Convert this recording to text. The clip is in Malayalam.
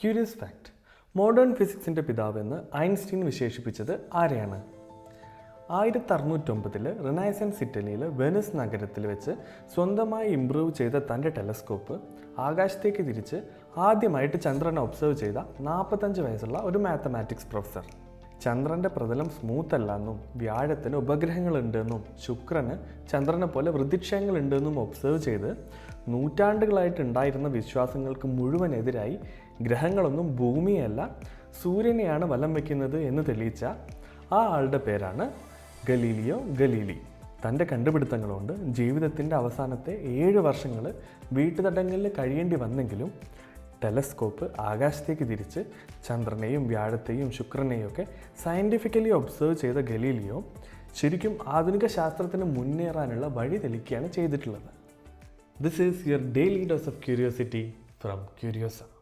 ക്യൂരിയസ് ഫാക്ട് മോഡേൺ ഫിസിക്സിന്റെ പിതാവെന്ന് ഐൻസ്റ്റീൻ വിശേഷിപ്പിച്ചത് ആരെയാണ്? ആയിരത്തി അറുന്നൂറ്റൊമ്പതിൽ റിനൈസൻസ് ഇറ്റലിയിൽ വെനസ് നഗരത്തിൽ വെച്ച് സ്വന്തമായി ഇംപ്രൂവ് ചെയ്ത തന്റെ ടെലസ്കോപ്പ് ആകാശത്തേക്ക് തിരിച്ച് ആദ്യമായിട്ട് ചന്ദ്രനെ ഒബ്സർവ് ചെയ്ത നാൽപ്പത്തഞ്ച് വയസ്സുള്ള ഒരു മാത്തമാറ്റിക്സ് പ്രൊഫസർ. ചന്ദ്രന്റെ പ്രതലം സ്മൂത്ത് അല്ലെന്നും വ്യാഴത്തിന് ഉപഗ്രഹങ്ങളുണ്ടെന്നും ശുക്രന് ചന്ദ്രനെ പോലെ വൃദ്ധിക്ഷയങ്ങളുണ്ടെന്നും ഒബ്സർവ് ചെയ്ത് നൂറ്റാണ്ടുകളായിട്ട് ഉണ്ടായിരുന്ന വിശ്വാസങ്ങൾക്ക് മുഴുവനെതിരായി ഗ്രഹങ്ങളൊന്നും ഭൂമിയല്ല സൂര്യനെയാണ് വലം വയ്ക്കുന്നത് എന്ന് തെളിയിച്ച ആ ആളുടെ പേരാണ് ഗലീലിയോ ഗലീലി. തന്റെ കണ്ടുപിടുത്തങ്ങൾ കൊണ്ട് ജീവിതത്തിന്റെ അവസാനത്തെ ഏഴ് വർഷങ്ങൾ വീട്ടുതടങ്കലിൽ കഴിയേണ്ടി വന്നെങ്കിലും ടെലസ്കോപ്പ് ആകാശത്തേക്ക് തിരിച്ച് ചന്ദ്രനെയും വ്യാഴത്തെയും ശുക്രനെയും ഒക്കെ സയന്റിഫിക്കലി ഒബ്സർവ് ചെയ്ത ഗലീലിയോ ശരിക്കും ആധുനിക ശാസ്ത്രത്തിന് മുന്നേറാനുള്ള വഴി തെളിക്കുകയാണ് ചെയ്തിട്ടുള്ളത്. This is your daily dose of curiosity from Curioso